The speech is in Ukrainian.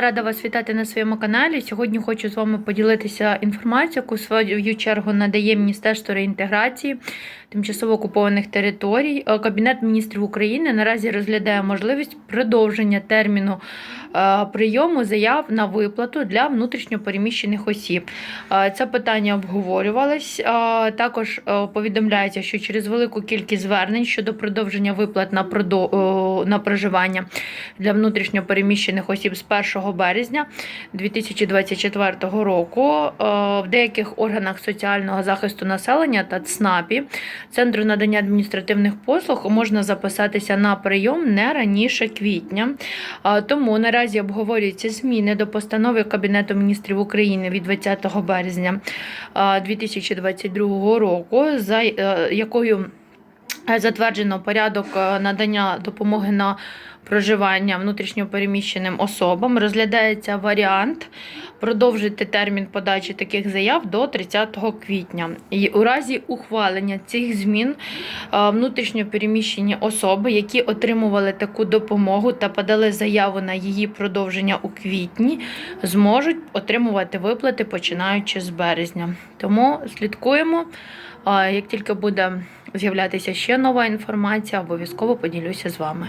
рада вас вітати на своєму каналі. Сьогодні хочу з вами поділитися інформацією, яку в свою чергу надає Міністерство реінтеграції тимчасово окупованих територій. Е, Кабінет міністрів України наразі розглядає можливість продовження терміну е, прийому заяв на виплату для внутрішньопереміщених осіб. Е, Це питання обговорювалось. Також повідомляється, що через велику кількість звернень щодо продовження виплат на проживання для внутрішньопереміщених осіб з 1 березня 2024 року е, в деяких органах соціального захисту населення та ЦНАПі Центру надання адміністративних послуг можна записатися на прийом не раніше квітня. Е, Тому наразі обговорюються зміни до постанови Кабінету міністрів України від 20 березня е, 2022 року, за е, якою Е, Затверджено порядок е, надання допомоги на проживання внутрішньопереміщеним особам. Розглядається варіант продовжити термін подачі таких заяв до 30 квітня. І у разі ухвалення цих змін е, внутрішньопереміщені особи, які отримували таку допомогу та подали заяву на її продовження у квітні, зможуть отримувати виплати починаючи з березня. Тому слідкуємо. Як тільки буде з'являтися ще нова інформація, обов'язково поділюся з вами.